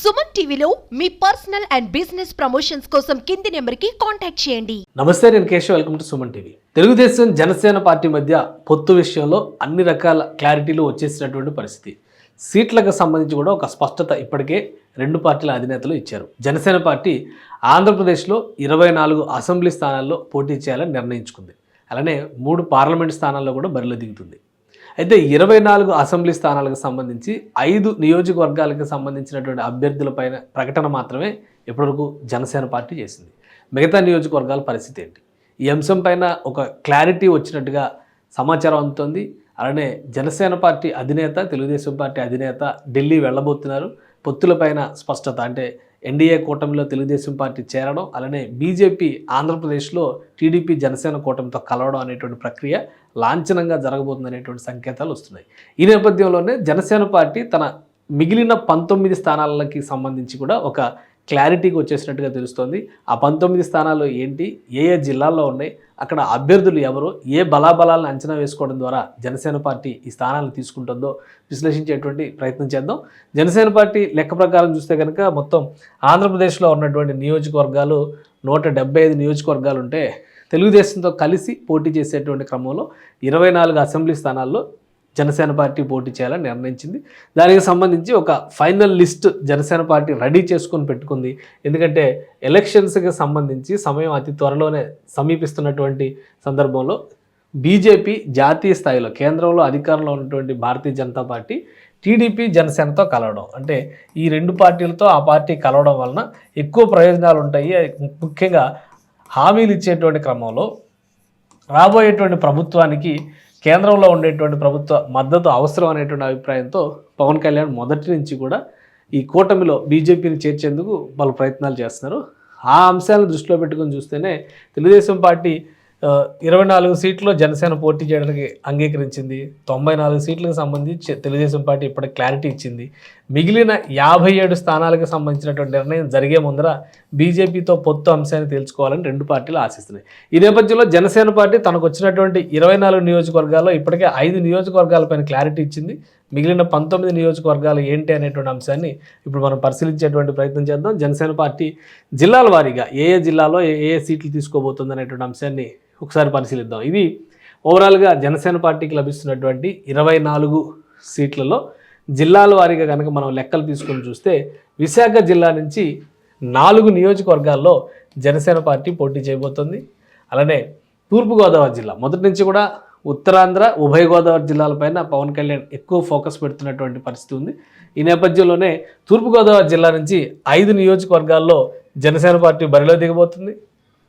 సుమన్ టీవీలో మీ personal and business promotions కోసం కింది నెంబర్కి కాంటాక్ట్ చేయండి. నమస్తే నేను Keshav. Welcome to Suman TV. Telugu Desam Janasena party మధ్య పొత్తు విషయంలో అన్ని రకాల క్లారిటీలు వచ్చేసినటువంటి పరిస్థితి. సీట్లకు సంబంధించి కూడా ఒక స్పష్టత ఇప్పటికే రెండు పార్టీల అధినేతలు ఇచ్చారు. జనసేన పార్టీ ఆంధ్రప్రదేశ్లో ఇరవై నాలుగు అసెంబ్లీ స్థానాల్లో పోటీ చేయాలని నిర్ణయించుకుంది. అలానే మూడు పార్లమెంట్ స్థానాల్లో కూడా బరిలో దిగుతుంది. అయితే ఇరవై నాలుగు అసెంబ్లీ స్థానాలకు సంబంధించి ఐదు నియోజకవర్గాలకు సంబంధించినటువంటి అభ్యర్థులపైన ప్రకటన మాత్రమే ఇప్పటివరకు జనసేన పార్టీ చేసింది. మిగతా నియోజకవర్గాల పరిస్థితి ఏంటి? ఈ అంశం పైన ఒక క్లారిటీ వచ్చినట్టుగా సమాచారం అందుతోంది. అలానే జనసేన పార్టీ అధినేత తెలుగుదేశం పార్టీ అధినేత ఢిల్లీ వెళ్ళబోతున్నారు. పొత్తులపైన స్పష్టత అంటే ఎన్డీఏ కూటమిలో తెలుగుదేశం పార్టీ చేరడం అలానే బీజేపీ ఆంధ్రప్రదేశ్లో టీడీపీ జనసేన కూటమితో కలవడం అనేటువంటి ప్రక్రియ లాంఛనంగా జరగబోతుంది అనేటువంటి సంకేతాలు వస్తున్నాయి. ఈ నేపథ్యంలోనే జనసేన పార్టీ తన మిగిలిన పంతొమ్మిది స్థానాలకి సంబంధించి కూడా ఒక క్లారిటీకి వచ్చేసినట్టుగా తెలుస్తోంది. ఆ పంతొమ్మిది స్థానాలు ఏంటి ఏ ఏ జిల్లాల్లో ఉన్నాయి అక్కడ అభ్యర్థులు ఎవరు ఏ బలాబలాలను అంచనా వేసుకోవడం ద్వారా జనసేన పార్టీ ఈ స్థానాలను తీసుకుంటుందో విశ్లేషించేటువంటి ప్రయత్నం చేద్దాం. జనసేన పార్టీ లెక్క ప్రకారం చూస్తే కనుక మొత్తం ఆంధ్రప్రదేశ్లో ఉన్నటువంటి నియోజకవర్గాలు నూట డెబ్బై ఐదు నియోజకవర్గాలు ఉంటే తెలుగుదేశంతో కలిసి పోటీ చేసేటువంటి క్రమంలో ఇరవై నాలుగు అసెంబ్లీ స్థానాల్లో జనసేన పార్టీ పోటీ చేయాలని నిర్ణయించింది. దానికి సంబంధించి ఒక final list Janasena party ready చేసుకొని పెట్టుకుంది. ఎందుకంటే ఎలక్షన్స్కి సంబంధించి సమయం అతి త్వరలోనే సమీపిస్తున్నటువంటి సందర్భంలో బీజేపీ జాతీయ స్థాయిలో కేంద్రంలో అధికారంలో ఉన్నటువంటి భారతీయ జనతా పార్టీ టీడీపీ జనసేనతో కలవడం. అంటే ఈ రెండు పార్టీలతో ఆ పార్టీ కలవడం వలన ఎక్కువ ప్రయోజనాలు ఉంటాయి. ముఖ్యంగా హామీలు ఇచ్చేటువంటి క్రమంలో రాబోయేటువంటి ప్రభుత్వానికి కేంద్రంలో ఉండేటువంటి ప్రభుత్వ మద్దతు అవసరం అనేటువంటి అభిప్రాయంతో పవన్ కళ్యాణ్ మొదటి నుంచి కూడా ఈ కూటమిలో బీజేపీని చేర్చేందుకు వాళ్ళు ప్రయత్నాలు చేస్తున్నారు. ఆ అంశాలను దృష్టిలో పెట్టుకొని చూస్తేనే తెలుగుదేశం పార్టీ ఇరవై నాలుగు సీట్లు జనసేన పోటీ చేయడానికి అంగీకరించింది. తొంభై నాలుగు సీట్లకు సంబంధించి తెలుగుదేశం పార్టీ ఇప్పటికి క్లారిటీ ఇచ్చింది. మిగిలిన యాభై ఏడు స్థానాలకు సంబంధించినటువంటి నిర్ణయం జరిగే ముందర బీజేపీతో పొత్తు అంశాన్ని తెలుసుకోవాలని రెండు పార్టీలు ఆశిస్తున్నాయి. ఈ నేపథ్యంలో జనసేన పార్టీ తనకు వచ్చినటువంటి ఇరవై నాలుగు నియోజకవర్గాల్లో ఇప్పటికే ఐదు నియోజకవర్గాలపైన క్లారిటీ ఇచ్చింది. మిగిలిన పంతొమ్మిది నియోజకవర్గాలు ఏంటి అనేటువంటి అంశాన్ని ఇప్పుడు మనం పరిశీలించేటువంటి ప్రయత్నం చేద్దాం. జనసేన పార్టీ జిల్లాల వారీగా ఏ ఏ జిల్లాలో ఏ ఏ సీట్లు తీసుకోబోతుంది అనేటువంటి అంశాన్ని ఒకసారి పరిశీలిద్దాం. ఇది ఓవరాల్గా జనసేన పార్టీకి లభిస్తున్నటువంటి ఇరవై నాలుగు సీట్లలో జిల్లాల వారీగా కనుక మనం లెక్కలు తీసుకొని చూస్తే విశాఖ జిల్లా నుంచి నాలుగు నియోజకవర్గాల్లో జనసేన పార్టీ పోటీ చేయబోతోంది. అలానే తూర్పుగోదావరి జిల్లా మొదటి నుంచి కూడా ఉత్తరాంధ్ర ఉభయ గోదావరి జిల్లాలపైన పవన్ కళ్యాణ్ ఎక్కువ ఫోకస్ పెడుతున్నటువంటి పరిస్థితి ఉంది. ఈ నేపథ్యంలోనే తూర్పుగోదావరి జిల్లా నుంచి ఐదు నియోజకవర్గాల్లో జనసేన పార్టీ బరిలో దిగబోతుంది.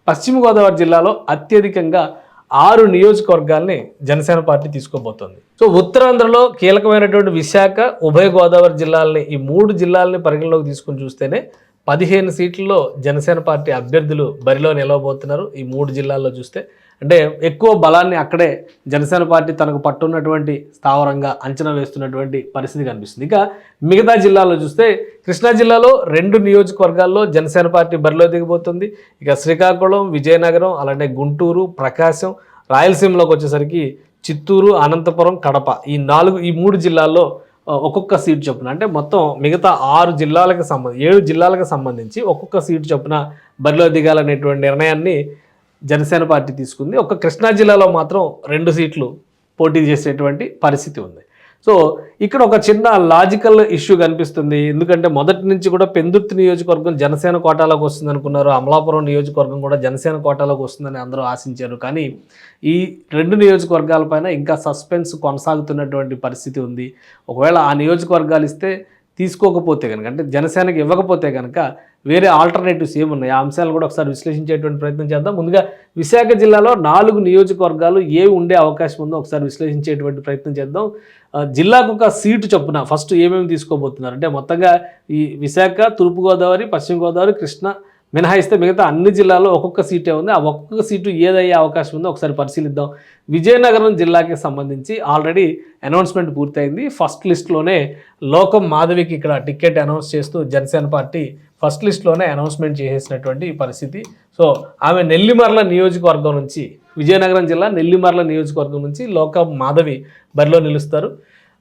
పశ్చిమ గోదావరి జిల్లాలో అత్యధికంగా ఆరు నియోజకవర్గాల్ని జనసేన పార్టీ తీసుకోబోతోంది. సో ఉత్తరాంధ్రలో కీలకమైనటువంటి విశాఖ ఉభయ గోదావరి జిల్లాలని ఈ మూడు జిల్లాలని పరిగణలోకి తీసుకుని చూస్తేనే పదిహేను సీట్లలో జనసేన పార్టీ అభ్యర్థులు బరిలో నిలవబోతున్నారు. ఈ మూడు జిల్లాల్లో చూస్తే అంటే ఎక్కువ బలాన్ని అక్కడే జనసేన పార్టీ తనకు పట్టున్నటువంటి స్థావరంగా అంచనా వేస్తున్నటువంటి పరిస్థితి కనిపిస్తుంది. ఇక మిగతా జిల్లాలో చూస్తే కృష్ణా జిల్లాలో రెండు నియోజకవర్గాల్లో జనసేన పార్టీ బరిలో దిగిపోతుంది. ఇక శ్రీకాకుళం విజయనగరం అలానే గుంటూరు ప్రకాశం రాయలసీమలోకి వచ్చేసరికి చిత్తూరు అనంతపురం కడప ఈ నాలుగు ఈ మూడు జిల్లాల్లో ఒక్కొక్క సీటు చొప్పున అంటే మొత్తం మిగతా ఆరు జిల్లాలకు సంబంధించి ఏడు జిల్లాలకు సంబంధించి ఒక్కొక్క సీటు చొప్పున బరిలో దిగాలనేటువంటి నిర్ణయాన్ని జనసేన పార్టీ తీసుకుంది. ఒక కృష్ణా జిల్లాలో మాత్రం రెండు సీట్లు పోటీ చేసేటువంటి పరిస్థితి ఉంది. సో ఇక్కడ ఒక చిన్న లాజికల్ ఇష్యూ కనిపిస్తుంది. ఎందుకంటే మొదటి నుంచి కూడా పెందుర్తి నియోజకవర్గం జనసేన కోటాలోకి వస్తుంది అనుకున్నారు. అమలాపురం నియోజకవర్గం కూడా జనసేన కోటాలోకి వస్తుందని అందరూ ఆశించారు. కానీ ఈ రెండు నియోజకవర్గాలపైన ఇంకా సస్పెన్స్ కొనసాగుతున్నటువంటి పరిస్థితి ఉంది. ఒకవేళ ఆ నియోజకవర్గాలు ఇస్తే తీసుకోకపోతే కనుక అంటే జనసేనకి ఇవ్వకపోతే కనుక వేరే ఆల్టర్నేటివ్స్ ఏమున్నాయి? ఆ అంశాలు కూడా ఒకసారి విశ్లేషించేటువంటి ప్రయత్నం చేద్దాం. ముందుగా విశాఖ జిల్లాలో నాలుగు నియోజకవర్గాలు ఏ ఉండే అవకాశం ఉందో ఒకసారి విశ్లేషించేటువంటి ప్రయత్నం చేద్దాం. జిల్లాకు ఒక సీటు చొప్పున ఫస్ట్ ఏమేమి తీసుకోబోతున్నారు? అంటే మొత్తంగా ఈ విశాఖ తూర్పుగోదావరి పశ్చిమ గోదావరి కృష్ణ మినహాయిస్తే మిగతా అన్ని జిల్లాల్లో ఒక్కొక్క సీటే ఉంది. ఆ ఒక్కొక్క సీటు ఏదయ్యే అవకాశం ఉందో ఒకసారి పరిశీలిద్దాం. విజయనగరం జిల్లాకి సంబంధించి ఆల్రెడీ అనౌన్స్మెంట్ పూర్తయింది. ఫస్ట్ లిస్ట్లోనే లోకం మాధవికి ఇక్కడ టికెట్ అనౌన్స్ చేస్తూ జనసేన పార్టీ ఫస్ట్ లిస్ట్లోనే అనౌన్స్మెంట్ చేసేసినటువంటి పరిస్థితి. సో ఆమె నెల్లిమర్ల నియోజకవర్గం నుంచి విజయనగరం జిల్లా నెల్లిమర్ల నియోజకవర్గం నుంచి లోకం మాధవి బరిలో నిలుస్తారు.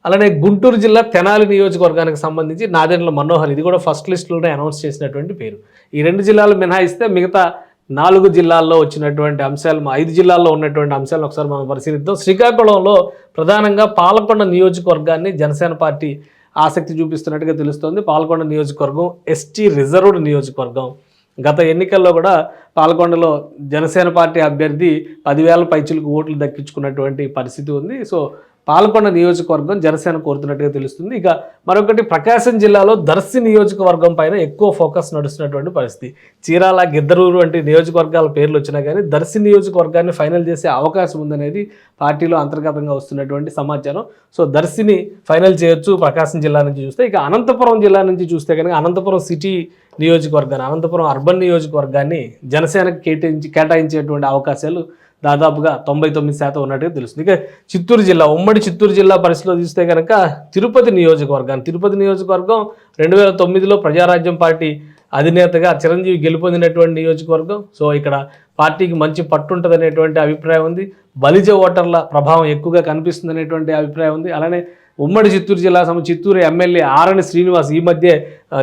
అలానే గుంటూరు జిల్లా తెనాలి నియోజకవర్గానికి సంబంధించి నాదెండ్ల మనోహర్ ఇది కూడా ఫస్ట్ లిస్టులోనే అనౌన్స్ చేసినటువంటి పేరు. ఈ రెండు జిల్లాలు మినహాయిస్తే మిగతా నాలుగు జిల్లాల్లో వచ్చినటువంటి అంశాలు ఐదు జిల్లాల్లో ఉన్నటువంటి అంశాలను ఒకసారి మనం పరిశీలిద్దాం. శ్రీకాకుళంలో ప్రధానంగా పాలకొండ నియోజకవర్గాన్ని జనసేన పార్టీ ఆసక్తి చూపిస్తున్నట్టుగా తెలుస్తోంది. పాలకొండ నియోజకవర్గం ఎస్టీ రిజర్వ్డ్ నియోజకవర్గం. గత ఎన్నికల్లో కూడా పాల్గొండలో జనసేన పార్టీ అభ్యర్థి పదివేల పైచులకు ఓట్లు దక్కించుకున్నటువంటి పరిస్థితి ఉంది. సో పాల్గొండ నియోజకవర్గం జనసేన కోరుతున్నట్టుగా తెలుస్తుంది. ఇక మరొకటి ప్రకాశం జిల్లాలో దర్శి నియోజకవర్గం పైన ఎక్కువ ఫోకస్ నడుస్తున్నటువంటి పరిస్థితి. చీరాల గిద్దరూరు వంటి నియోజకవర్గాల పేర్లు వచ్చినా కానీ దర్శి నియోజకవర్గాన్ని ఫైనల్ చేసే అవకాశం ఉందనేది పార్టీలో అంతర్గతంగా వస్తున్నటువంటి సమాచారం. సో దర్శిని ఫైనల్ చేయొచ్చు ప్రకాశం జిల్లా నుంచి చూస్తే. ఇక అనంతపురం జిల్లా నుంచి చూస్తే కనుక అనంతపురం సిటీ నియోజకవర్గాన్ని అనంతపురం అర్బన్ నియోజకవర్గాన్ని జనసేనకు కేటాయించి కేటాయించేటువంటి అవకాశాలు దాదాపుగా తొంభై తొమ్మిది శాతం ఉన్నట్టుగా తెలుస్తుంది. ఇక చిత్తూరు జిల్లా ఉమ్మడి చిత్తూరు జిల్లా పరిస్థితిలో చూస్తే కనుక తిరుపతి నియోజకవర్గం తిరుపతి నియోజకవర్గం రెండు వేల తొమ్మిదిలో ప్రజారాజ్యం పార్టీ అధినేతగా చిరంజీవి గెలుపొందినటువంటి నియోజకవర్గం. సో ఇక్కడ పార్టీకి మంచి పట్టుంటుంది అనేటువంటి అభిప్రాయం ఉంది. బలిజ ఓటర్ల ప్రభావం ఎక్కువగా కనిపిస్తుంది అనేటువంటి అభిప్రాయం ఉంది. అలానే ఉమ్మడి చిత్తూరు జిల్లా సమ చిత్తూరు ఎమ్మెల్యే ఆరణి శ్రీనివాస్ ఈ మధ్య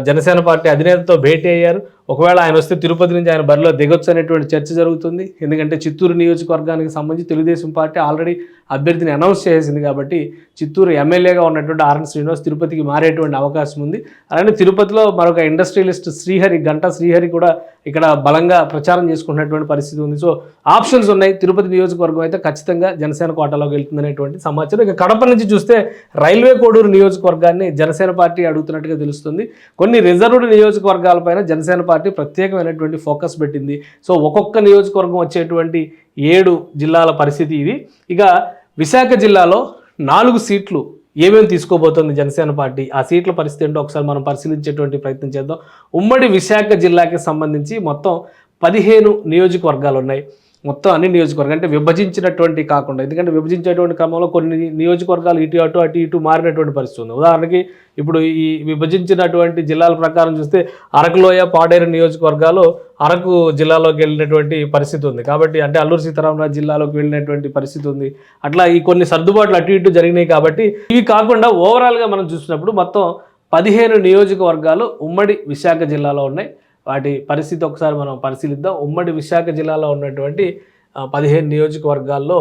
జనసేన పార్టీ అధినేతతో భేటీ అయ్యారు. ఒకవేళ ఆయన వస్తే తిరుపతి నుంచి ఆయన బరిలో దిగొచ్చు అనేటువంటి చర్చ జరుగుతుంది. ఎందుకంటే చిత్తూరు నియోజకవర్గానికి సంబంధించి తెలుగుదేశం పార్టీ ఆల్రెడీ అభ్యర్థిని అనౌన్స్ చేసింది కాబట్టి చిత్తూరు ఎమ్మెల్యేగా ఉన్నటువంటి ఆర్ఎన్ శ్రీనివాస్ తిరుపతికి మారేటువంటి అవకాశం ఉంది. అలానే తిరుపతిలో మరొక ఇండస్ట్రియలిస్ట్ శ్రీహరి గంటా శ్రీహరి కూడా ఇక్కడ బలంగా ప్రచారం చేసుకుంటున్నటువంటి పరిస్థితి ఉంది. సో ఆప్షన్స్ ఉన్నాయి. తిరుపతి నియోజకవర్గం అయితే ఖచ్చితంగా జనసేన కోటలోకి వెళ్తుందనేటువంటి సమాచారం. ఇక కడప నుంచి చూస్తే రైల్వే కోడూరు నియోజకవర్గాన్ని జనసేన పార్టీ అడుగుతున్నట్టుగా తెలుస్తుంది. కొన్ని రిజర్వ్డ్ నియోజకవర్గాలపైన జనసేన పార్టీ ప్రత్యేకమైనటువంటి ఫోకస్ పెట్టింది. సో ఒక్కొక్క నియోజకవర్గం వచ్చేటువంటి ఏడు జిల్లాల పరిస్థితి ఇది. ఇక విశాఖ జిల్లాలో నాలుగు సీట్లు ఏమేమి తీసుకోబోతోంది జనసేన పార్టీ? ఆ సీట్ల పరిస్థితి ఏంటో ఒకసారి మనం పరిశీలించేటువంటి ప్రయత్నం చేద్దాం. ఉమ్మడి విశాఖ జిల్లాకి సంబంధించి మొత్తం పదిహేను నియోజకవర్గాలు ఉన్నాయి మొత్తం అన్ని నియోజకవర్గాలు అంటే విభజించినటువంటి కాకుండా ఎందుకంటే విభజించేటువంటి క్రమంలో కొన్ని నియోజకవర్గాలు ఇటు అటు అటు ఇటు మారినటువంటి పరిస్థితి ఉంది. ఉదాహరణకి ఇప్పుడు ఈ విభజించినటువంటి జిల్లాల ప్రకారం చూస్తే అరకులోయ పాడేరు నియోజకవర్గాలు అరకు జిల్లాలోకి వెళ్ళినటువంటి పరిస్థితి ఉంది. కాబట్టి అంటే అల్లూరు సీతారామరాజు జిల్లాలోకి వెళ్ళినటువంటి పరిస్థితి ఉంది. అట్లా ఈ కొన్ని సర్దుబాట్లు అటు ఇటు జరిగినాయి కాబట్టి ఇవి కాకుండా ఓవరాల్గా మనం చూసినప్పుడు మొత్తం పదిహేను నియోజకవర్గాలు ఉమ్మడి విశాఖ జిల్లాలో ఉన్నాయి. వాటి పరిస్థితి ఒకసారి మనం పరిశీలిద్దాం. ఉమ్మడి విశాఖ జిల్లాలో ఉన్నటువంటి పదిహేను నియోజకవర్గాల్లో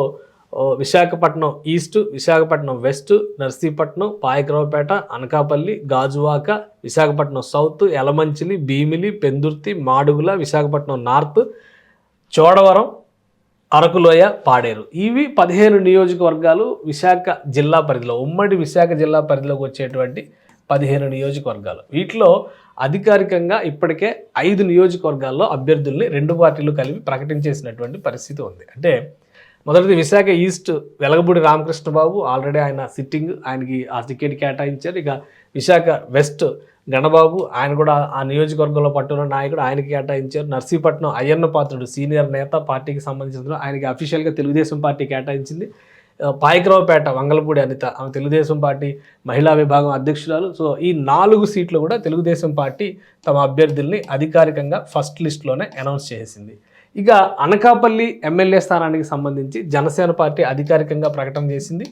Visakhapatnam east Visakhapatnam west Narsipatnam Payakaraopeta Anakapalli Gajuwaka Visakhapatnam south Yelamanchili Bheemili Pendurthi Madugula Visakhapatnam north Chodavaram Arakuloya Paderu. ఇవి పదిహేను నియోజకవర్గాలు విశాఖ జిల్లా పరిధిలో ఉమ్మడి విశాఖ జిల్లా పరిధిలోకి వచ్చేటువంటి పదిహేను నియోజకవర్గాలు. వీటిలో అధికారికంగా ఇప్పటికే ఐదు నియోజకవర్గాల్లో అభ్యర్థుల్ని రెండు పార్టీలు కలిపి ప్రకటించేసినటువంటి పరిస్థితి ఉంది. అంటే మొదటిది విశాఖ ఈస్ట్ వెలగబూడి రామకృష్ణబాబు ఆల్రెడీ ఆయన సిట్టింగ్ ఆయనకి ఆ టికెట్ కేటాయించారు. ఇక విశాఖ వెస్ట్ గణబాబు ఆయన కూడా ఆ నియోజకవర్గంలో పట్టున్న నాయకుడు ఆయనకి కేటాయించారు. నర్సీపట్నం అయ్యన్న పాత్రుడు సీనియర్ నేత పార్టీకి సంబంధించిన ఆయనకి అఫీషియల్గా తెలుగుదేశం పార్టీ కేటాయించింది. పాయకరావుపేట వంగలపూడి అనిత ఆమె తెలుగుదేశం పార్టీ మహిళా విభాగం అధ్యక్షురాలు. సో ఈ నాలుగు సీట్లు కూడా తెలుగుదేశం పార్టీ తమ అభ్యర్థుల్ని అధికారికంగా ఫస్ట్ లిస్ట్లోనే అనౌన్స్ చేసింది. ఇక అనకాపల్లి ఎమ్మెల్యే స్థానానికి సంబంధించి జనసేన పార్టీ అధికారికంగా ప్రకటన చేసింది.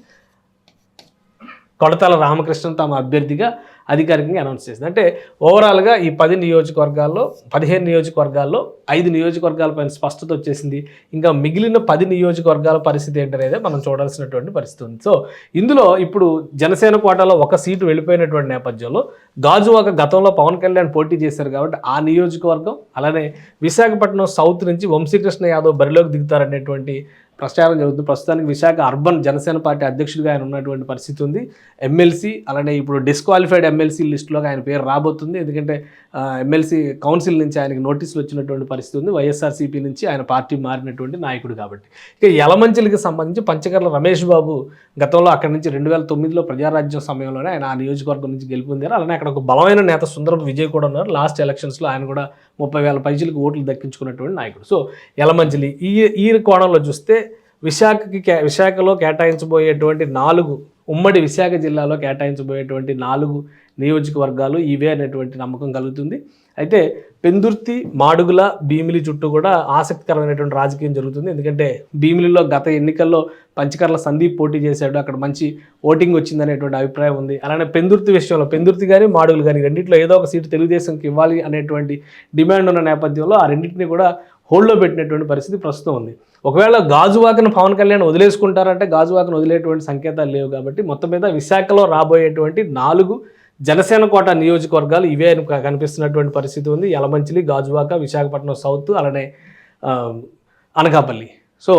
కొడతాల రామకృష్ణ తమ అభ్యర్థిగా అధికారికంగా అనౌన్స్ చేసింది. అంటే ఓవరాల్గా ఈ పది నియోజకవర్గాల్లో పదిహేను నియోజకవర్గాల్లో ఐదు నియోజకవర్గాలపైన స్పష్టత వచ్చేసింది. ఇంకా మిగిలిన పది నియోజకవర్గాల పరిస్థితి ఏంటనేదే మనం చూడాల్సినటువంటి పరిస్థితి ఉంది. సో ఇందులో ఇప్పుడు జనసేన కోటాలో ఒక సీటు వెళ్ళిపోయినటువంటి నేపథ్యంలో గాజువాక గతంలో పవన్ కళ్యాణ్ పోటీ చేశారు కాబట్టి ఆ నియోజకవర్గం అలానే విశాఖపట్నం సౌత్ నుంచి వంశీకృష్ణ యాదవ్ బరిలోకి దిగుతారనేటువంటి ప్రచారం జరుగుతుంది. ప్రస్తుతానికి విశాఖ అర్బన్ జనసేన పార్టీ అధ్యక్షుడిగా ఆయన ఉన్నటువంటి పరిస్థితి ఉంది. ఎమ్మెల్సీ అలానే ఇప్పుడు డిస్క్వాలిఫైడ్ ఎమ్మెల్సీ లిస్టులోకి ఆయన పేరు రాబోతుంది. ఎందుకంటే ఎమ్మెల్సీ కౌన్సిల్ నుంచి ఆయనకి నోటీసులు వచ్చినటువంటి పరిస్థితి ఉంది. వైఎస్ఆర్సీపీ నుంచి ఆయన పార్టీ మారినటువంటి నాయకుడు కాబట్టి. ఇక యలమంచిలికి సంబంధించి పంచకర్ల రమేష్ బాబు గతంలో అక్కడి నుంచి రెండు వేల తొమ్మిదిలో ప్రజారాజ్యం సమయంలోనే ఆయన ఆ నియోజకవర్గం నుంచి గెలుపొందారు. అలానే అక్కడ ఒక బలమైన నేత సుందరం విజయ్ కూడా ఉన్నారు. లాస్ట్ ఎలక్షన్స్లో ఆయన కూడా ముప్పై వేల పైసలకు ఓట్లు దక్కించుకున్నటువంటి నాయకుడు. సో యలమంచిలి ఈ ఈ కోణంలో చూస్తే విశాఖకి కే విశాఖలో కేటాయించబోయేటువంటి నాలుగు ఉమ్మడి విశాఖ జిల్లాలో కేటాయించబోయేటువంటి నాలుగు నియోజకవర్గాలు ఇవే అనేటువంటి నమ్మకం కలుగుతుంది. అయితే పెందుర్తి మాడుగుల భీమిలి చుట్టూ కూడా ఆసక్తికరమైనటువంటి రాజకీయం జరుగుతుంది. ఎందుకంటే భీమిలిలో గత ఎన్నికల్లో పంచకర్ల సందీప్ పోటీ చేశాడు. అక్కడ మంచి ఓటింగ్ వచ్చిందనేటువంటి అభిప్రాయం ఉంది. అలానే పెందుర్తి విషయంలో పెందుర్తి కానీ మాడుగులు కానీ రెండింటిలో ఏదో ఒక సీటు తెలుగుదేశంకి ఇవ్వాలి అనేటువంటి డిమాండ్ ఉన్న నేపథ్యంలో ఆ రెండింటిని కూడా హోల్డ్లో పెట్టినటువంటి పరిస్థితి ప్రస్తుతం ఉంది. ఒకవేళ గాజువాకను పవన్ కళ్యాణ్ వదిలేసుకుంటారంటే గాజువాకను వదిలేటువంటి సంకేతాలు లేవు కాబట్టి మొత్తం మీద విశాఖలో రాబోయేటువంటి నాలుగు జనసేన కోట నియోజకవర్గాలు ఇవే కనిపిస్తున్నటువంటి పరిస్థితి ఉంది. యలమంచిలి గాజువాక విశాఖపట్నం సౌత్ అలానే అనకాపల్లి. సో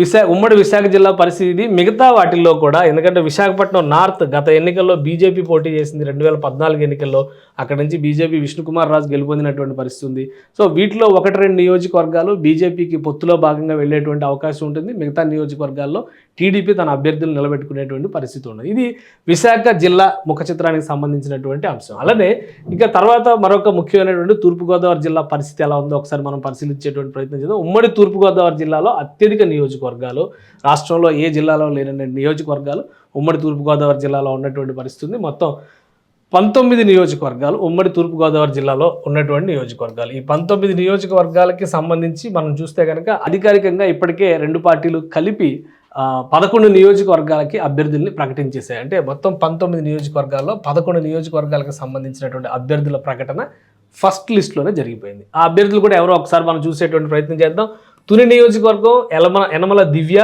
విశా ఉమ్మడి విశాఖ జిల్లా పరిస్థితి ఇది. మిగతా వాటిల్లో కూడా ఎందుకంటే విశాఖపట్నం నార్త్ గత ఎన్నికల్లో బీజేపీ పోటీ చేసింది రెండు వేల పద్నాలుగు ఎన్నికల్లో అక్కడ నుంచి బీజేపీ విష్ణుకుమార్ రాజు గెలుపొందినటువంటి పరిస్థితి ఉంది. సో వీటిలో ఒకటి రెండు నియోజకవర్గాలు బీజేపీకి పొత్తులో భాగంగా వెళ్ళేటువంటి అవకాశం ఉంటుంది. మిగతా నియోజకవర్గాల్లో టీడీపీ తన అభ్యర్థులు నిలబెట్టుకునేటువంటి పరిస్థితి ఉన్నది. ఇది విశాఖ జిల్లా ముఖ చిత్రానికి సంబంధించినటువంటి అంశం. అలానే ఇంకా తర్వాత మరొక ముఖ్యమైనటువంటి తూర్పుగోదావరి జిల్లా పరిస్థితి ఎలా ఉందో ఒకసారి మనం పరిశీలించేటువంటి ప్రయత్నం చేద్దాం. ఉమ్మడి తూర్పుగోదావరి జిల్లాలో అత్యధిక నియోజకవర్గాలు రాష్ట్రంలో ఏ జిల్లాలో లేనటువంటి నియోజకవర్గాలు ఉమ్మడి తూర్పుగోదావరి జిల్లాలో ఉన్నటువంటి పరిస్థితి మొత్తం పంతొమ్మిది నియోజకవర్గాలు ఉమ్మడి తూర్పుగోదావరి జిల్లాలో ఉన్నటువంటి నియోజకవర్గాలు. ఈ పంతొమ్మిది నియోజకవర్గాలకి సంబంధించి మనం చూస్తే కనుక అధికారికంగా ఇప్పటికే రెండు పార్టీలు కలిపి పదకొండు నియోజకవర్గాలకి అభ్యర్థుల్ని ప్రకటించేశాయి. అంటే మొత్తం పంతొమ్మిది నియోజకవర్గాల్లో పదకొండు నియోజకవర్గాలకు సంబంధించినటువంటి అభ్యర్థుల ప్రకటన ఫస్ట్ లిస్ట్లోనే జరిగిపోయింది. ఆ అభ్యర్థులు కూడా ఎవరో ఒకసారి మనం చూసేటువంటి ప్రయత్నం చేద్దాం. తుని నియోజకవర్గం ఎలమ యనమల దివ్య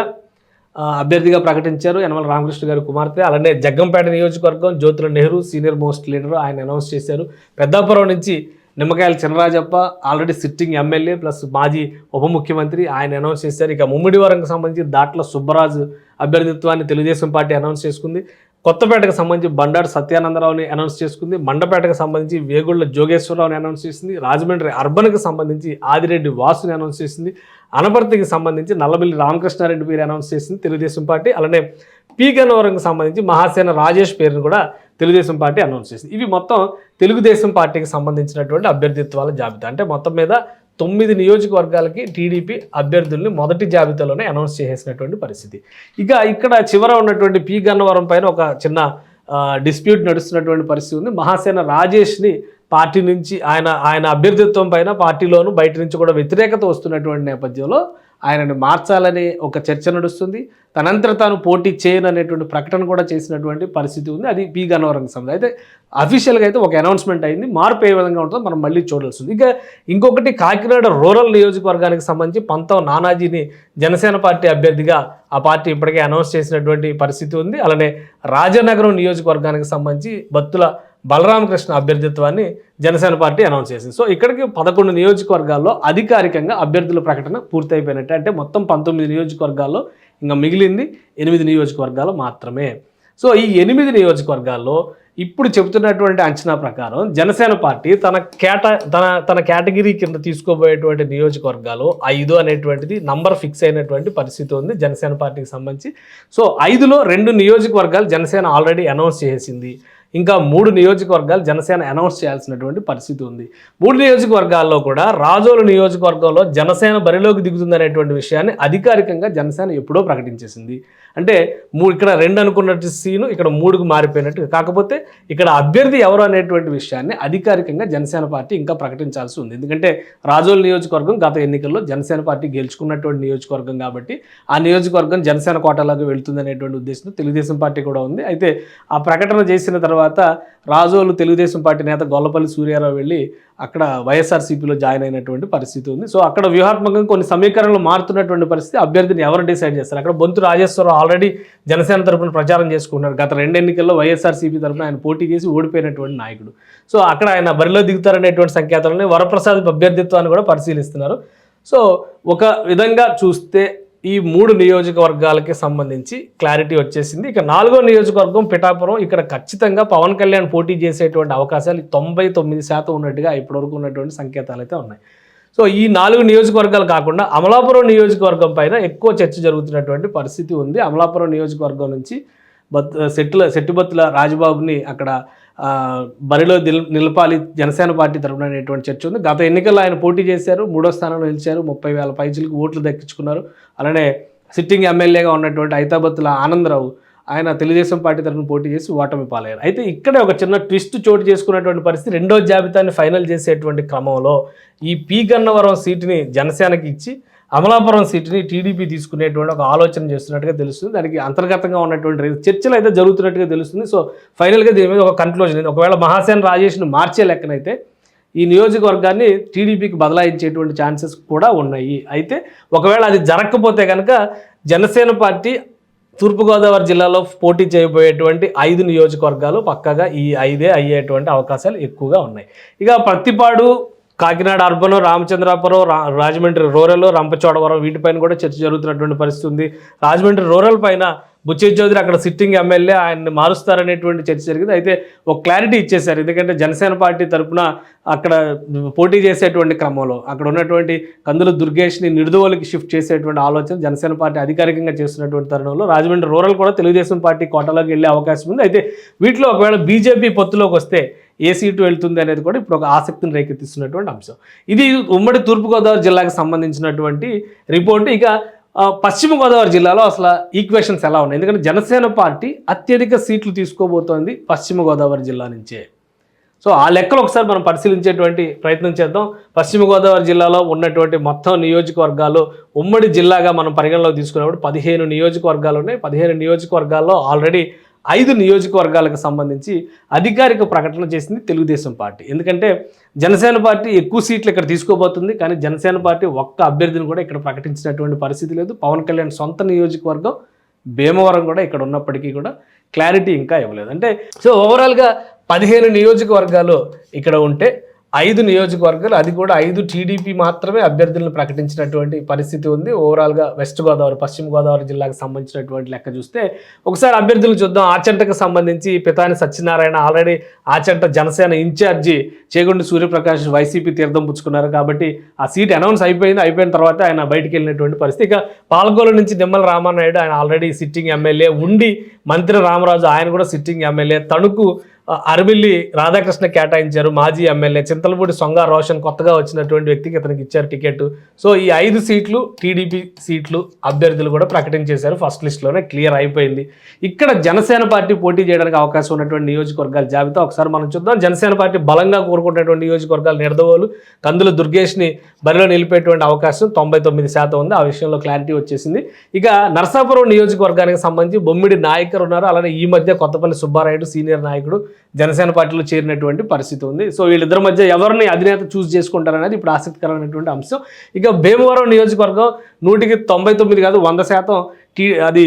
అభ్యర్థిగా ప్రకటించారు యనమల రామకృష్ణ గారి కుమార్తె. అలానే జగ్గంపేట నియోజకవర్గం Jyothula Nehru senior most leader ఆయన అనౌన్స్ చేశారు. పెద్దాపురం నుంచి Nimmakayala Chinarajappa already sitting MLA plus మాజీ ఉప ముఖ్యమంత్రి ఆయన అనౌన్స్ చేశారు. ఇక ముమ్మిడివరంకి సంబంధించి దాట్ల సుబ్బరాజు అభ్యర్థిత్వాన్ని తెలుగుదేశం పార్టీ అనౌన్స్ చేసుకుంది. కొత్తపేటకు సంబంధించి బండారు సత్యానందరావుని అనౌన్స్ చేసుకుంది. మండపేటకు సంబంధించి వేగుళ్ళ జోగేశ్వరరావుని అనౌన్స్ చేసింది. రాజమండ్రి అర్బన్కి సంబంధించి ఆదిరెడ్డి వాసుని అనౌన్స్ చేసింది. అనపర్తికి సంబంధించి నల్లబిల్లి రామకృష్ణారెడ్డి పేరు అనౌన్స్ చేసింది తెలుగుదేశం పార్టీ. అలానే పీ గన్నవరంకి సంబంధించి మహాసేన రాజేష్ పేరును కూడా తెలుగుదేశం పార్టీ అనౌన్స్ చేసింది. ఇవి మొత్తం తెలుగుదేశం పార్టీకి సంబంధించినటువంటి అభ్యర్థిత్వాల జాబితా. అంటే మొత్తం మీద తొమ్మిది నియోజకవర్గాలకి టీడీపీ అభ్యర్థుల్ని మొదటి జాబితాలోనే అనౌన్స్ చేసేసినటువంటి పరిస్థితి. ఇక ఇక్కడ చివర ఉన్నటువంటి పి గన్నవరం పైన ఒక చిన్న డిస్ప్యూట్ నడుస్తున్నటువంటి పరిస్థితి ఉంది. మహాసేన రాజేష్ని పార్టీ నుంచి ఆయన ఆయన అభ్యర్థిత్వం పైన పార్టీలోను బయట నుంచి కూడా వ్యతిరేకత వస్తున్నటువంటి నేపథ్యంలో ఆయనను మార్చాలనే ఒక చర్చ నడుస్తుంది. తనంతట తాను పోటీ చేయను అనేటువంటి ప్రకటన కూడా చేసినటువంటి పరిస్థితి ఉంది. అది పి గన్నవరం సంబంధం అయితే అఫీషియల్గా అయితే ఒక అనౌన్స్మెంట్ అయింది. మార్పు ఏ విధంగా ఉంటుందో మనం మళ్ళీ చూడాల్సింది. ఇక ఇంకొకటి కాకినాడ రూరల్ నియోజకవర్గానికి సంబంధించి పంతం నానాజీని జనసేన పార్టీ అభ్యర్థిగా ఆ పార్టీ ఇప్పటికే అనౌన్స్ చేసినటువంటి పరిస్థితి ఉంది. అలానే రాజనగరం నియోజకవర్గానికి సంబంధించి భక్తుల బలరామకృష్ణ అభ్యర్థిత్వాన్ని జనసేన పార్టీ అనౌన్స్ చేసింది. సో ఇక్కడికి పదకొండు నియోజకవర్గాల్లో అధికారికంగా అభ్యర్థుల ప్రకటన పూర్తయిపోయినట్టు. అంటే మొత్తం పంతొమ్మిది నియోజకవర్గాల్లో ఇంకా మిగిలింది ఎనిమిది నియోజకవర్గాలు మాత్రమే. సో ఈ ఎనిమిది నియోజకవర్గాల్లో ఇప్పుడు చెబుతున్నటువంటి అంచనా ప్రకారం జనసేన పార్టీ తన కేట తన తన కేటగిరీ కింద తీసుకోబోయేటువంటి నియోజకవర్గాలు ఐదు అనేటువంటిది నంబర్ ఫిక్స్ అయినటువంటి పరిస్థితి ఉంది జనసేన పార్టీకి సంబంధించి. సో ఐదులో రెండు నియోజకవర్గాలు జనసేన ఆల్రెడీ అనౌన్స్ చేసింది. ఇంకా మూడు నియోజకవర్గాలు జనసేన అనౌన్స్ చేయాల్సినటువంటి పరిస్థితి ఉంది. మూడు నియోజకవర్గాల్లో కూడా రాజోలు నియోజకవర్గంలో జనసేన బరిలోకి దిగుతుందనేటువంటి విషయాన్ని అధికారికంగా జనసేన ఎప్పుడో ప్రకటించేసింది. అంటే మూ ఇక్కడ రెండు అనుకున్నట్టు సీను ఇక్కడ మూడుకు మారిపోయినట్టు. కాకపోతే ఇక్కడ అభ్యర్థి ఎవరు అనేటువంటి విషయాన్ని అధికారికంగా జనసేన పార్టీ ఇంకా ప్రకటించాల్సి ఉంది. ఎందుకంటే రాజోలు నియోజకవర్గం గత ఎన్నికల్లో జనసేన పార్టీ గెలుచుకున్నటువంటి నియోజకవర్గం కాబట్టి ఆ నియోజకవర్గం జనసేన కోటలాగా వెళ్తుందనేటువంటి ఉద్దేశంతో తెలుగుదేశం పార్టీ కూడా ఉంది. అయితే ఆ ప్రకటన చేసిన తర్వాత రాజోలు తెలుగుదేశం పార్టీ నేత గొల్లపల్లి సూర్యారావు వెళ్ళి అక్కడ వైఎస్ఆర్సీపీలో జాయిన్ అయినటువంటి పరిస్థితి ఉంది. సో అక్కడ వ్యూహాత్మకంగా కొన్ని సమీకరణలు మారుతున్నటువంటి పరిస్థితి అభ్యర్థిని ఎవరు డిసైడ్ చేస్తారు? అక్కడ బొంతు రాజేశ్వరరావు ఆల్రెడీ జనసేన తరపున ప్రచారం చేసుకున్నారు గత రెండు ఎన్నికల్లో వైఎస్ఆర్సీపీ తరపున ఆయన పోటీ చేసి ఓడిపోయినటువంటి నాయకుడు. సో అక్కడ ఆయన బరిలో దిగుతారనేటువంటి సంకేతాలని వరప్రసాద్ అభ్యర్థిత్వాన్ని కూడా పరిశీలిస్తున్నారు. సో ఒక విధంగా చూస్తే ఈ మూడు నియోజకవర్గాలకి సంబంధించి క్లారిటీ వచ్చేసింది. ఇక నాలుగో నియోజకవర్గం పిఠాపురం. ఇక్కడ ఖచ్చితంగా పవన్ కళ్యాణ్ పోటీ చేసేటువంటి అవకాశాలు తొంభై తొమ్మిది శాతం ఉన్నట్టుగా ఇప్పటివరకు ఉన్నటువంటి సంకేతాలు అయితే ఉన్నాయి. సో ఈ నాలుగు నియోజకవర్గాలు కాకుండా అమలాపురం నియోజకవర్గం పైన ఎక్కువ చర్చ జరుగుతున్నటువంటి పరిస్థితి ఉంది. అమలాపురం నియోజకవర్గం నుంచి బత్ సెట్ల సెట్టుబత్తుల రాజబాబుని అక్కడ బరిలో నిల్ నిలపాలి జనసేన పార్టీ తరఫున అనేటువంటి చర్చ ఉంది. గత ఎన్నికల్లో ఆయన పోటీ చేశారు మూడో స్థానంలో నిలిచారు ముప్పై వేల పైచులకు ఓట్లు దక్కించుకున్నారు. అలానే సిట్టింగ్ ఎమ్మెల్యేగా ఉన్నటువంటి ఐతాబత్తుల ఆనందరావు ఆయన తెలుగుదేశం పార్టీ తరఫున పోటీ చేసి ఓటమి పాలయ్యారు. అయితే ఇక్కడే ఒక చిన్న ట్విస్ట్ చోటు చేసుకున్నటువంటి పరిస్థితి. రెండో జాబితాని ఫైనల్ చేసేటువంటి క్రమంలో ఈ పీ గన్నవరం సీటుని జనసేనకి ఇచ్చి అమలాపురం సీటుని టీడీపీ తీసుకునేటువంటి ఒక ఆలోచన చేస్తున్నట్టుగా తెలుస్తుంది. దానికి అంతర్గతంగా ఉన్నటువంటి చర్చలు అయితే జరుగుతున్నట్టుగా తెలుస్తుంది. సో ఫైనల్గా దీని మీద ఒక కన్క్లూజన్ ఒకవేళ మహాసేన రాజేష్ను మార్చే లెక్కనైతే ఈ నియోజకవర్గాన్ని టీడీపీకి బదలాయించేటువంటి ఛాన్సెస్ కూడా ఉన్నాయి. అయితే ఒకవేళ అది జరగకపోతే కనుక జనసేన పార్టీ తూర్పుగోదావరి జిల్లాలో పోటీ చేయబోయేటువంటి ఐదు నియోజకవర్గాలు పక్కగా ఈ ఐదే అయ్యేటువంటి అవకాశాలు ఎక్కువగా ఉన్నాయి. ఇక ప్రతిపాడు కాకినాడ అర్బన్ రామచంద్రాపురం రా రాజమండ్రి రూరల్ రంపచోడవరం వీటిపైన కూడా చర్చ జరుగుతున్నటువంటి పరిస్థితి ఉంది. రాజమండ్రి రూరల్ పైన బుచ్చి చౌదరి అక్కడ సిట్టింగ్ ఎమ్మెల్యే ఆయన్ని మారుస్తారనేటువంటి చర్చ జరిగింది. అయితే ఒక క్లారిటీ ఇచ్చేశారు. ఎందుకంటే జనసేన పార్టీ తరపున అక్కడ పోటీ చేసేటువంటి క్రమంలో అక్కడ ఉన్నటువంటి కందుల దుర్గేష్ని నిడుదవోలికి షిఫ్ట్ చేసేటువంటి ఆలోచన జనసేన పార్టీ అధికారికంగా చేస్తున్నటువంటి తరుణంలో రాజమండ్రి రూరల్ కూడా తెలుగుదేశం పార్టీ కోటలోకి వెళ్ళే అవకాశం ఉంది. అయితే వీటిలో ఒకవేళ బీజేపీ పొత్తులోకి వస్తే ఏ సీటు వెళ్తుంది అనేది కూడా ఇప్పుడు ఒక ఆసక్తిని రేకెత్తిస్తున్నటువంటి అంశం. ఇది ఉమ్మడి తూర్పుగోదావరి జిల్లాకు సంబంధించినటువంటి రిపోర్ట్. ఇక పశ్చిమ గోదావరి జిల్లాలో అసలు ఈక్వేషన్స్ ఎలా ఉన్నాయి? ఎందుకంటే జనసేన పార్టీ అత్యధిక సీట్లు తీసుకోబోతోంది పశ్చిమ గోదావరి జిల్లా నుంచే. సో ఆ లెక్కలు ఒకసారి మనం పరిశీలించేటువంటి ప్రయత్నం చేద్దాం. పశ్చిమ గోదావరి జిల్లాలో ఉన్నటువంటి మొత్తం నియోజకవర్గాలు ఉమ్మడి జిల్లాగా మనం పరిగణలోకి తీసుకున్నప్పుడు పదిహేను నియోజకవర్గాలు ఉన్నాయి. పదిహేను నియోజకవర్గాల్లో ఆల్రెడీ ఐదు నియోజకవర్గాలకు సంబంధించి అధికారిక ప్రకటన చేసింది తెలుగుదేశం పార్టీ. ఎందుకంటే జనసేన పార్టీ ఎక్కువ సీట్లు ఇక్కడ తీసుకోబోతుంది కానీ జనసేన పార్టీ ఒక్క అభ్యర్థిని కూడా ఇక్కడ ప్రకటించినటువంటి పరిస్థితి లేదు. పవన్ కళ్యాణ్ సొంత నియోజకవర్గం భీమవరం కూడా ఇక్కడ ఉన్నప్పటికీ కూడా క్లారిటీ ఇంకా ఇవ్వలేదు. అంటే సో ఓవరాల్గా పదిహేను నియోజకవర్గాలు ఇక్కడ ఉంటే ఐదు నియోజకవర్గాలు అది కూడా ఐదు టీడీపీ మాత్రమే అభ్యర్థులను ప్రకటించినటువంటి పరిస్థితి ఉంది. ఓవరాల్గా వెస్ట్ గోదావరి పశ్చిమ గోదావరి జిల్లాకు సంబంధించినటువంటి లెక్క చూస్తే ఒకసారి అభ్యర్థులు చూద్దాం. ఆచంటకు సంబంధించి Pithani Satyanarayana already Achanta Janasena incharge Chegondi Suryaprakash YCP తీర్థం పుచ్చుకున్నారు కాబట్టి ఆ సీట్ అనౌన్స్ అయిపోయింది. అయిపోయిన తర్వాత ఆయన బయటికి వెళ్ళినటువంటి పరిస్థితి. ఇక పాలకోలు నుంచి నిమ్మల రామానాయుడు ఆయన ఆల్రెడీ సిట్టింగ్ ఎమ్మెల్యే ఉండి మంత్రి రామరాజు ఆయన కూడా సిట్టింగ్ ఎమ్మెల్యే. తణుకు అరవిల్లి రాధాకృష్ణ కేటాయించారు. మాజీ ఎమ్మెల్యే చింతలపూడి సొంగ రోషన్ కొత్తగా వచ్చినటువంటి వ్యక్తికి ఇతనికి ఇచ్చారు టికెట్. సో ఈ ఐదు సీట్లు టీడీపీ సీట్లు అభ్యర్థులు కూడా ప్రకటించేశారు. ఫస్ట్ లిస్ట్లోనే క్లియర్ అయిపోయింది. ఇక్కడ జనసేన పార్టీ పోటీ చేయడానికి అవకాశం ఉన్నటువంటి నియోజకవర్గాల జాబితా ఒకసారి మనం చూద్దాం. జనసేన పార్టీ బలంగా కోరుకుంటున్నటువంటి నియోజకవర్గాలు నిర్దవోలు కందుల దుర్గేష్ని బరిలో నిలిపేటువంటి అవకాశం తొంభై తొమ్మిది శాతం ఉంది. ఆ విషయంలో క్లారిటీ వచ్చేసింది. ఇక నరసాపురం నియోజకవర్గానికి సంబంధించి బొమ్మిడి నాయకర్ ఉన్నారు. అలానే ఈ మధ్య కొత్తపల్లి సుబ్బారాయుడు సీనియర్ నాయకుడు. జనసేన పార్టీలో చేరినటువంటి పరిస్థితి ఉంది. సో వీళ్ళిద్దరి మధ్య ఎవరిని అధినేత చూస్ చేసుకుంటారనేది ఇప్పుడు ఆసక్తికరమైనటువంటి అంశం. ఇక భీమవరం నియోజకవర్గం నూటికి తొంభై తొమ్మిది కాదు వంద శాతం టీ అది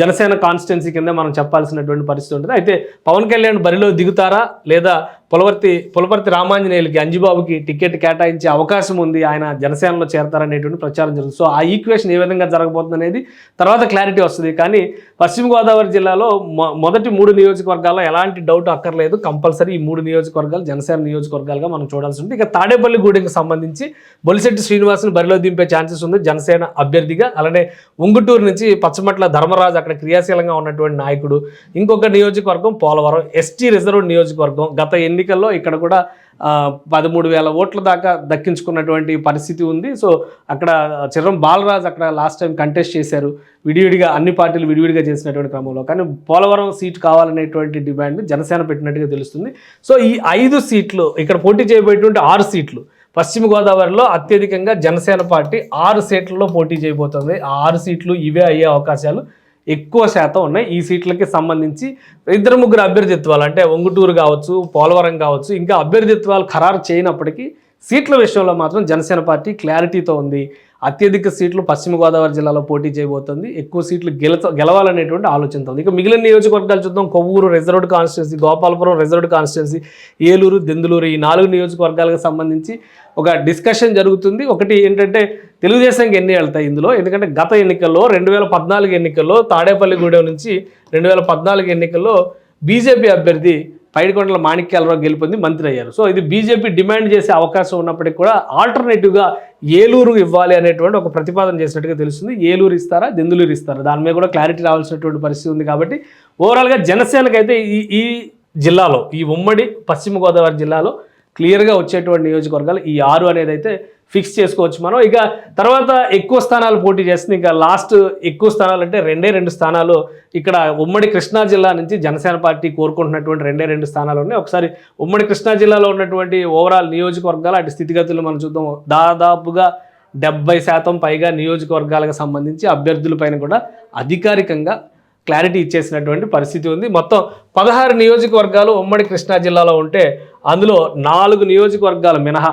జనసేన కాన్స్టిట్యున్సీ కింద మనం చెప్పాల్సినటువంటి పరిస్థితి ఉంటుంది. అయితే పవన్ కళ్యాణ్ బరిలో దిగుతారా లేదా పులవర్తి పులపర్తి రామాంజనేయులకి అంజిబాబుకి టికెట్ కేటాయించే అవకాశం ఉంది. ఆయన జనసేనలో చేరతారనేటువంటి ప్రచారం జరుగుతుంది. సో ఆ ఈక్వేషన్ ఏ విధంగా జరగబోతుంది అనేది తర్వాత క్లారిటీ వస్తుంది. కానీ పశ్చిమ గోదావరి జిల్లాలో మొదటి మూడు నియోజకవర్గాల్లో ఎలాంటి డౌట్ అక్కర్లేదు. కంపల్సరీ ఈ మూడు నియోజకవర్గాలు జనసేన నియోజకవర్గాలుగా మనం చూడాల్సి ఉంది ఇక తాడేపల్లి గూడెంకి సంబంధించి బొలిశెట్టి శ్రీనివాసుని బరిలో దింపే ఛాన్సెస్ ఉంది. జనసేన అభ్యర్థిగా అలానే ఉంగుటూరు నుంచి పచ్చమట్ల ధర్మరాజు అక్కడ క్రియాశీలంగా ఉన్నటువంటి నాయకుడు. ఇంకొక నియోజకవర్గం పోలవరం. ఎస్టీ రిజర్వ్ నియోజకవర్గం గత ఎన్ని ఎన్నికల్లో ఇక్కడ కూడా పదమూడు వేల ఓట్ల దాకా దక్కించుకున్నటువంటి పరిస్థితి ఉంది. సో అక్కడ చిరం బాలరాజ్ అక్కడ లాస్ట్ టైం కంటెస్ట్ చేశారు. విడివిడిగా అన్ని పార్టీలు విడివిడిగా చేసినటువంటి క్రమంలో. కానీ పోలవరం సీట్ కావాలనేటువంటి డిమాండ్ జనసేన పెట్టినట్టుగా తెలుస్తుంది. సో ఈ ఐదు సీట్లు ఇక్కడ పోటీ చేయబోయేటువంటి ఆరు సీట్లు పశ్చిమ గోదావరిలో అత్యధికంగా జనసేన పార్టీ ఆరు సీట్లలో పోటీ చేయబోతుంది. ఆ ఆరు సీట్లు ఇవే అయ్యే అవకాశాలు ఎక్కువ శాతం ఉన్నాయి. ఈ సీట్లకి సంబంధించి ఇద్దరు ముగ్గురు అభ్యర్థిత్వాలు అంటే ఒంగుటూరు కావచ్చు పోలవరం కావచ్చు ఇంకా అభ్యర్థిత్వాలు ఖరారు చేయనప్పటికీ సీట్ల విషయంలో మాత్రం జనసేన పార్టీ క్లారిటీతో ఉంది. అత్యధిక సీట్లు పశ్చిమ గోదావరి జిల్లాలో పోటీ చేయబోతుంది. ఎక్కువ సీట్లు గెలచ గెలవాలనేటువంటి ఆలోచనతో ఉంది. ఇక మిగిలిన నియోజకవర్గాలు చూద్దాం. Kovvur reserved constituency Gopalapuram reserved constituency Eluru Denduluru ఈ నాలుగు నియోజకవర్గాలకు సంబంధించి ఒక డిస్కషన్ జరుగుతుంది. ఒకటి ఏంటంటే తెలుగుదేశంకి ఎన్ని వెళ్తాయి ఇందులో? ఎందుకంటే గత ఎన్నికల్లో రెండు వేల పద్నాలుగు ఎన్నికల్లో తాడేపల్లిగూడెం నుంచి రెండు వేల పద్నాలుగు ఎన్నికల్లో బీజేపీ అభ్యర్థి పైడికొండల మాణిక్యాలరావు గెలుపొంది మంత్రి అయ్యారు. సో ఇది బీజేపీ డిమాండ్ చేసే అవకాశం ఉన్నప్పటికీ కూడా ఆల్టర్నేటివ్గా ఏలూరు ఇవ్వాలి అనేటువంటి ఒక ప్రతిపాదన చేసినట్టుగా తెలుస్తుంది. ఏలూరు ఇస్తారా? దెందులూరు ఇస్తారా? దాని మీద కూడా క్లారిటీ రావాల్సినటువంటి పరిస్థితి ఉంది కాబట్టి ఓవరాల్గా జనసేనకైతే ఈ ఈ జిల్లాలో ఈ ఉమ్మడి పశ్చిమ గోదావరి జిల్లాలో క్లియర్గా వచ్చేటువంటి నియోజకవర్గాలు ఈ ఆరు అనేది అయితే ఫిక్స్ చేసుకోవచ్చు మనం. ఇక తర్వాత ఎక్కువ స్థానాలు పోటీ చేస్తుంది. ఇంకా లాస్ట్ ఎక్కువ స్థానాలు అంటే రెండే రెండు స్థానాలు ఇక్కడ ఉమ్మడి కృష్ణా జిల్లా నుంచి జనసేన పార్టీ కోరుకుంటున్నటువంటి రెండే రెండు స్థానాలు ఉన్నాయి. ఒకసారి ఉమ్మడి కృష్ణా జిల్లాలో ఉన్నటువంటి ఓవరాల్ నియోజకవర్గాలు అటు స్థితిగతులు మనం చూద్దాం. దాదాపుగా డెబ్బై శాతం పైగా నియోజకవర్గాలకు సంబంధించి అభ్యర్థుల పైన కూడా అధికారికంగా క్లారిటీ ఇచ్చేసినటువంటి పరిస్థితి ఉంది. మొత్తం పదహారు నియోజకవర్గాలు ఉమ్మడి కృష్ణా జిల్లాలో ఉంటే అందులో నాలుగు నియోజకవర్గాలు మినహా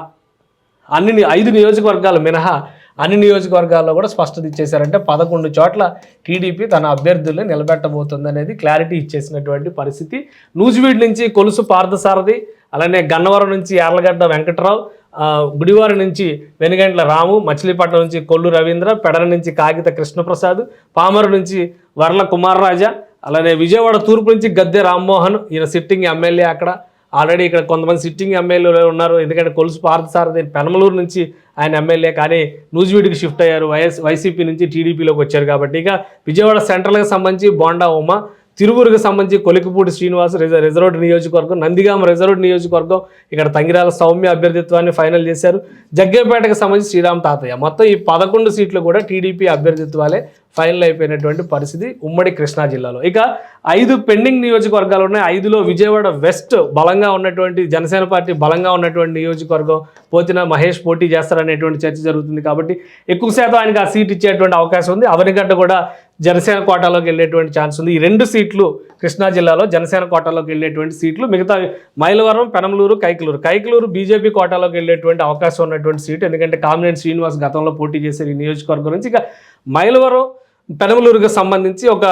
అన్ని ఐదు నియోజకవర్గాలు మినహా అన్ని నియోజకవర్గాల్లో కూడా స్పష్టత ఇచ్చేశారంటే పదకొండు చోట్ల టీడీపీ తన అభ్యర్థుల్ని నిలబెట్టబోతుంది అనేది క్లారిటీ ఇచ్చేసినటువంటి పరిస్థితి. నూజివీడ్ నుంచి కొలుసు పార్థసారథి అలానే గన్నవరం నుంచి యార్లగడ్డ వెంకట్రావు గుడివారి నుంచి వెనుగంట్ల రాము మచిలీపట్నం నుంచి కొల్లు రవీంద్ర పెడర నుంచి కాగిత కృష్ణప్రసాద్ పామరు నుంచి వర్ల కుమారరాజా అలానే విజయవాడ తూర్పు నుంచి గద్దె రామ్మోహన్ ఈయన సిట్టింగ్ ఎమ్మెల్యే అక్కడ. ఆల్రెడీ ఇక్కడ కొంతమంది సిట్టింగ్ ఎమ్మెల్యేలు ఉన్నారు. ఎందుకంటే కొలుసు పార్థసారథి పెనమలూరు నుంచి ఆయన ఎమ్మెల్యే కానీ నూజివీడికి షిఫ్ట్ అయ్యారు. వైఎస్ వైసీపీ నుంచి టీడీపీలోకి వచ్చారు కాబట్టి. ఇక విజయవాడ సెంట్రల్కి సంబంధించి బోండా ఉమ తిరువురుకు సంబంధించి కొలికిపూడి శ్రీనివాస్ రిజ రిజర్వ్డ్ నియోజకవర్గం నందిగామ రిజర్వ్డ్ నియోజకవర్గం ఇక్కడ తంగిరాల సౌమ్య అభ్యర్థిత్వాన్ని ఫైనల్ చేశారు. జగ్గేపేటకు సంబంధించి శ్రీరామ్ తాతయ్య. మొత్తం ఈ పదకొండు సీట్లు కూడా టీడీపీ అభ్యర్థిత్వాలే ఫైనల్ అయిపోయినటువంటి పరిస్థితి ఉమ్మడి కృష్ణా జిల్లాలో. ఇక ఐదు పెండింగ్ నియోజకవర్గాలు ఉన్నాయి. ఐదులో విజయవాడ వెస్ట్ బలంగా ఉన్నటువంటి జనసేన పార్టీ బలంగా ఉన్నటువంటి నియోజకవర్గం పోతిన మహేష్ పోటీ చేస్తారనేటువంటి చర్చ జరుగుతుంది కాబట్టి ఎక్కువ శాతం ఆయనకి ఆ సీట్ ఇచ్చేటువంటి అవకాశం ఉంది. అవనిగడ్డ కూడా జనసేన కోటాలోకి వెళ్ళేటువంటి ఛాన్స్ ఉంది ఈ రెండు సీట్లు కృష్ణా జిల్లాలో జనసేన కోటాలోకి వెళ్ళేటువంటి సీట్లు. మిగతా మైలవరం పెనమలూరు కైకలూరు. కైకలూరు బీజేపీ కోటాలోకి వెళ్ళేటువంటి అవకాశం ఉన్నటువంటి సీటు. ఎందుకంటే కామినేని శ్రీనివాస్ గతంలో పోటీ చేసే ఈ నియోజకవర్గం నుంచి. ఇక మైలవరం పెనమలూరుకు సంబంధించి ఒక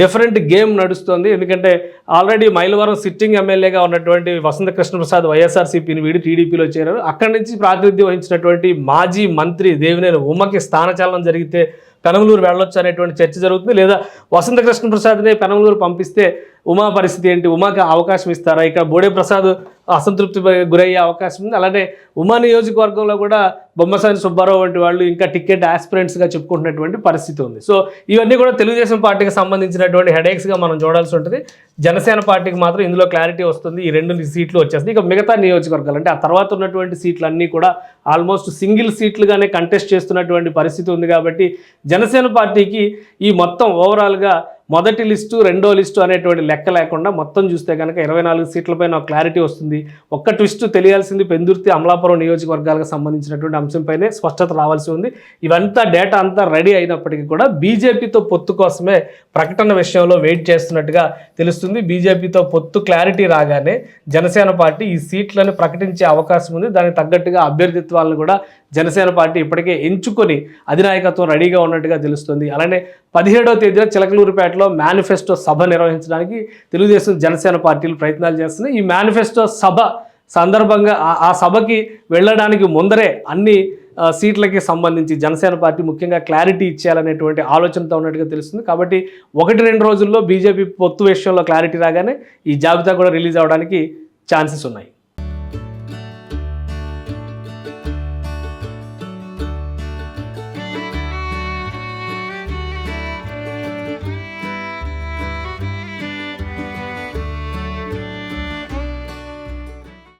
డిఫరెంట్ గేమ్ నడుస్తుంది. ఎందుకంటే ఆల్రెడీ మైలవరం సిట్టింగ్ ఎమ్మెల్యేగా ఉన్నటువంటి వసంత కృష్ణప్రసాద్ వైఎస్ఆర్సీపీని వీడి టీడీపీలో చేరారు. అక్కడి నుంచి ప్రాతినిధ్యం వహించినటువంటి మాజీ మంత్రి దేవినేని ఉమ్మకి స్థానచలనం జరిగితే పెనమలూరు వెళ్ళొచ్చు అనేటువంటి చర్చ జరుగుతుంది. లేదా వసంత కృష్ణప్రసాద్ని పెనమలూరు పంపిస్తే ఉమా పరిస్థితి ఏంటి? ఉమాకి అవకాశం ఇస్తారా? ఇక్కడ బోడే ప్రసాద్ అసంతృప్తి గురయ్యే అవకాశం ఉంది. అలానే ఉమా నియోజకవర్గంలో కూడా బొమ్మసాని సుబ్బారావు వంటి వాళ్ళు ఇంకా టికెట్ ఆస్పిరెంట్స్గా చెప్పుకుంటున్నటువంటి పరిస్థితి ఉంది. సో ఇవన్నీ కూడా తెలుగుదేశం పార్టీకి సంబంధించినటువంటి హెడేక్స్గా మనం చూడాల్సి ఉంటుంది. జనసేన పార్టీకి మాత్రం ఇందులో క్లారిటీ వస్తుంది. ఈ రెండు సీట్లు వచ్చేస్తుంది ఇక మిగతా నియోజకవర్గాలు అంటే ఆ తర్వాత ఉన్నటువంటి సీట్లు అన్నీ కూడా ఆల్మోస్ట్ సింగిల్ సీట్లుగానే కంటెస్ట్ చేస్తున్నటువంటి పరిస్థితి ఉంది కాబట్టి జనసేన పార్టీకి ఈ మొత్తం ఓవరాల్గా మొదటి లిస్టు రెండో లిస్టు అనేటువంటి లెక్క లేకుండా మొత్తం చూస్తే కనుక ఇరవై నాలుగు సీట్లపైన ఒక క్లారిటీ వస్తుంది. ఒక్క ట్విస్ట్ తెలియాల్సింది పెందుర్తి అమలాపురం నియోజకవర్గాలకు సంబంధించినటువంటి అంశంపైనే స్పష్టత రావాల్సి ఉంది. ఇవంతా డేటా అంతా రెడీ అయినప్పటికీ కూడా బీజేపీతో పొత్తు కోసమే ప్రకటన విషయంలో వెయిట్ చేస్తున్నట్టుగా తెలుస్తుంది. బీజేపీతో పొత్తు క్లారిటీ రాగానే జనసేన పార్టీ ఈ సీట్లను ప్రకటించే అవకాశం ఉంది. దానికి తగ్గట్టుగా అభ్యర్థిత్వాలను కూడా జనసేన పార్టీ ఇప్పటికే ఎంచుకొని అధినాయకత్వం రెడీగా ఉన్నట్టుగా తెలుస్తుంది. అలానే పదిహేడవ తేదీన చిలకలూరుపేటలో మేనిఫెస్టో సభ నిర్వహించడానికి తెలుగుదేశం జనసేన పార్టీలు ప్రయత్నాలు చేస్తున్నాయి. ఈ మేనిఫెస్టో సభ సందర్భంగా ఆ- సభకి వెళ్ళడానికి ముందరే అన్ని సీట్లకి సంబంధించి జనసేన పార్టీ ముఖ్యంగా క్లారిటీ ఇచ్చేయాలనేటువంటి ఆలోచనతో ఉన్నట్టుగా తెలుస్తుంది. కాబట్టి ఒకటి రెండు రోజుల్లో బీజేపీ పొత్తు విషయంలో క్లారిటీ రాగానే ఈ జాబితా కూడా రిలీజ్ అవ్వడానికి ఛాన్సెస్ ఉన్నాయి.